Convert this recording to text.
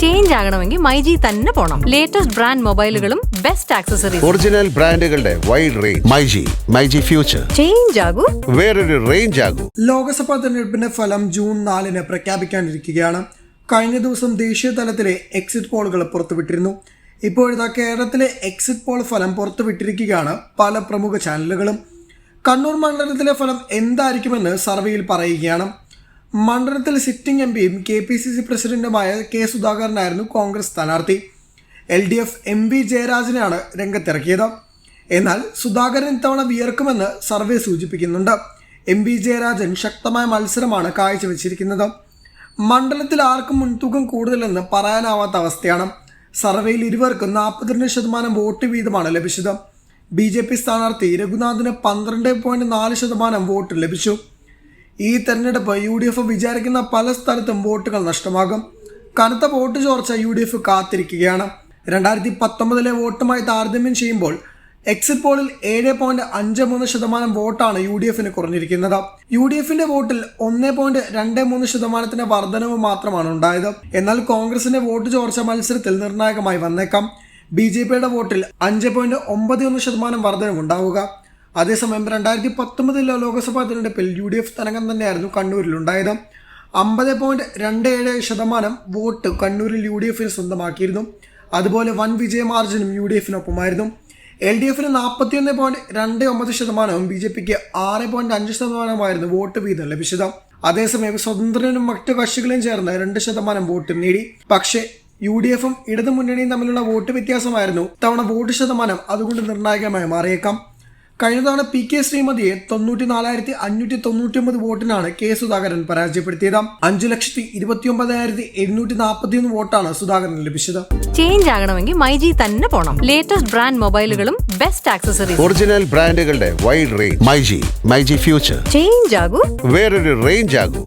Change ആകണമെങ്കിൽ മൈജി തന്നെ പോണം. ലേറ്റസ്റ്റ് ബ്രാൻഡ് മൊബൈലുകളും ബെസ്റ്റ് ആക്സസറീസ് ഒറിജിനൽ ബ്രാൻഡുകളുടെ wide range myG myG future change ആകൂ. വേറൊരു റേഞ്ച് ആകൂ. ലോക്സഭാ തെരഞ്ഞെടുപ്പിന്റെ ഫലം ജൂൺ നാലിന് പ്രഖ്യാപിക്കാനിരിക്കുകയാണ്. കഴിഞ്ഞ ദിവസം ദേശീയ തലത്തിലെ എക്സിറ്റ് പോളുകൾ പുറത്തുവിട്ടിരുന്നു. ഇപ്പോഴത്തെ കേരളത്തിലെ എക്സിറ്റ് പോൾ ഫലം പുറത്തുവിട്ടിരിക്കുകയാണ് പല പ്രമുഖ ചാനലുകളും കണ്ണൂർ മണ്ഡലത്തിലെ ഫലം എന്തായിരിക്കുമെന്ന് സർവേയിൽ പറയുകയാണ്. മണ്ഡലത്തിൽ സിറ്റിംഗ് എം പിയും കെ പി സി സി പ്രസിഡന്റുമായ കെ സുധാകരനായിരുന്നു കോൺഗ്രസ് സ്ഥാനാർത്ഥി. L D F M V ജയരാജനെയാണ് രംഗത്തിറക്കിയത്. എന്നാൽ സുധാകരൻ ഇത്തവണ വിയർക്കുമെന്ന് സർവേ സൂചിപ്പിക്കുന്നുണ്ട്. എം വി ജയരാജൻ ശക്തമായ മത്സരമാണ് കാഴ്ചവെച്ചിരിക്കുന്നത്. മണ്ഡലത്തിൽ ആർക്കും മുൻതൂക്കം കൂടുതലെന്ന് പറയാനാവാത്ത അവസ്ഥയാണ്. സർവേയിൽ ഇരുവർക്കും നാൽപ്പത്തിരണ്ട് ശതമാനം വോട്ട് വീതമാണ് ലഭിച്ചത്. ബി ജെ പി സ്ഥാനാർത്ഥി രഘുനാഥിന് പന്ത്രണ്ട് പോയിന്റ് നാല് ശതമാനം വോട്ട് ലഭിച്ചു. ഈ തെരഞ്ഞെടുപ്പ് യു ഡി എഫ് വിചാരിക്കുന്ന പല സ്ഥലത്തും വോട്ടുകൾ നഷ്ടമാകും. കനത്ത വോട്ട് ചോർച്ച യു ഡി എഫ് കാത്തിരിക്കുകയാണ്. രണ്ടായിരത്തി പത്തൊമ്പതിലെ വോട്ടുമായി താരതമ്യം ചെയ്യുമ്പോൾ എക്സിറ്റ് പോളിൽ ഏഴ് പോയിന്റ് അഞ്ച് മൂന്ന് ശതമാനം വോട്ടാണ് യു ഡി എഫിന് കുറഞ്ഞിരിക്കുന്നത്. യു ഡി എഫിന്റെ വോട്ടിൽ ഒന്ന് പോയിന്റ് രണ്ട് മൂന്ന് ശതമാനത്തിന്റെ വർധനവ് മാത്രമാണ് ഉണ്ടായത്. എന്നാൽ കോൺഗ്രസിന്റെ വോട്ട് ചോർച്ച മത്സരത്തിൽ നിർണായകമായി വന്നേക്കാം. ബി ജെ പിയുടെ വോട്ടിൽ അഞ്ച് പോയിന്റ് ഒമ്പത് ഒന്ന് ശതമാനം വർധനവുണ്ടാവുക. അതേസമയം രണ്ടായിരത്തി പത്തൊമ്പതിലെ ലോക്സഭാ തിരഞ്ഞെടുപ്പിൽ യു ഡി എഫ് തരംഗം തന്നെയായിരുന്നു കണ്ണൂരിലുണ്ടായത്. അമ്പത് പോയിന്റ് രണ്ട് ഏഴ് ശതമാനം വോട്ട് കണ്ണൂരിൽ യു ഡി എഫിന് സ്വന്തമാക്കിയിരുന്നു. അതുപോലെ വൻ വിജയ മാർജിനും യു ഡി എഫിനൊപ്പമായിരുന്നു എൽ ഡി എഫിന് നാൽപ്പത്തിയൊന്ന് പോയിന്റ് രണ്ട് ഒമ്പത് ശതമാനവും ബി ജെ പിക്ക് ആറ് പോയിന്റ് അഞ്ച് ശതമാനമായിരുന്നു വോട്ട് വീതം ലഭിച്ചത്. അതേസമയം സ്വതന്ത്രനും മറ്റു കക്ഷികളും ചേർന്ന് രണ്ട് ശതമാനം വോട്ട് നേടി. പക്ഷേ യു ഡി എഫും ഇടതു മുന്നണിയും തമ്മിലുള്ള വോട്ട് വ്യത്യാസമായിരുന്നു. തവണ വോട്ട് ശതമാനം അതുകൊണ്ട് നിർണായകമായി മാറിയേക്കാം. കഴിഞ്ഞ തവണ പി കെ ശ്രീമതിയെ തൊണ്ണൂറ്റി നാലായിരത്തി അഞ്ഞൂറ്റി തൊണ്ണൂറ്റി ഒമ്പത് വോട്ടിനാണ് കെ സുധാകരൻ പരാജയപ്പെടുത്തിയത്. അഞ്ചു ലക്ഷത്തി ഇരുപത്തി ഒമ്പതായിരത്തി എഴുന്നൂറ്റി നാൽപ്പത്തി ഒന്ന് വോട്ടാണ് സുധാകരൻ ലഭിച്ചത്. ചേഞ്ച് ആകണമെങ്കിൽ മൈജി തന്നെ പോണം. ലേറ്റസ്റ്റ് ബ്രാൻഡ് മൊബൈലുകളും ബെസ്റ്റ് ആക്സസറീസ് ഒറിജിനൽ ബ്രാൻഡുകളുടെ wide range myG myG future change ആകൂ. വേറൊരു റേഞ്ച് ആകൂ.